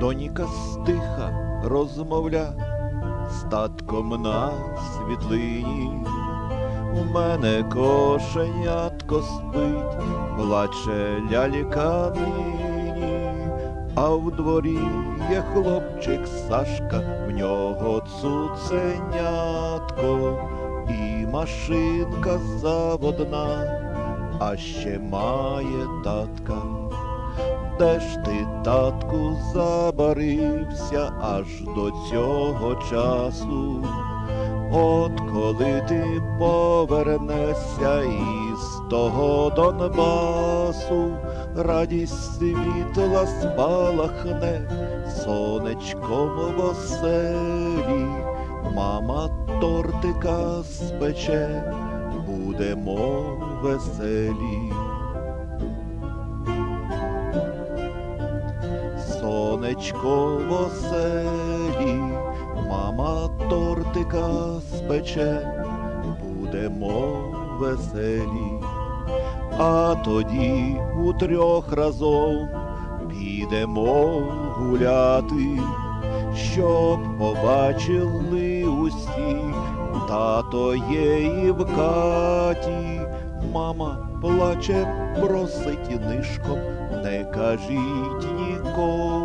Доніка стиха розмовля з татком на світлині. У мене кошенятко спить, плаче лялька нині, а в дворі є хлопчик Сашка, в нього цуценятко, і машинка заводна, а ще має татка. Де ж ти, татку, забарився аж до цього часу? От коли ти повернешся із того Донбасу, радість світла спалахне сонечком в оселі, мама тортика спече, будемо веселі. Сонечко в мама тортика спече, будемо веселі. А тоді у трьох разом підемо гуляти, щоб побачили усі, тато є і в хаті, мама плаче, просить нишком, не кажіть нікому,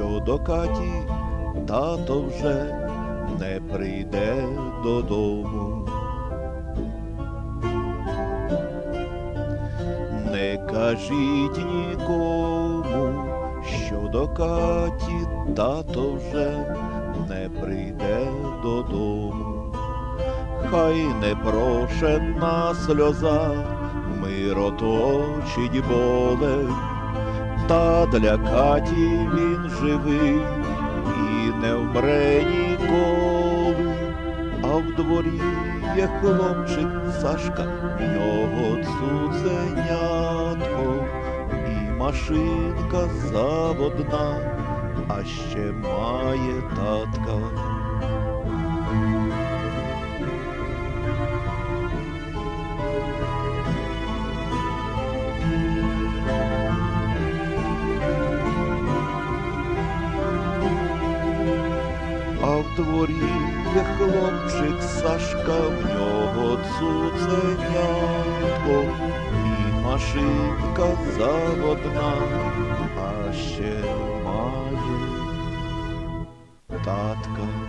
що до Каті тато вже не прийде додому. Не кажіть нікому, що до Каті тато вже не прийде додому. Хай не прошена сльоза мироточить болем, та для Каті він живий. І не вмре ніколи, а в дворі є хлопчик Сашка, в нього цуценятко, і машинка заводна, а ще має татка. Дворі є хлопчик Сашка, в нього цуценятко, і машинка заводна, а ще має татка.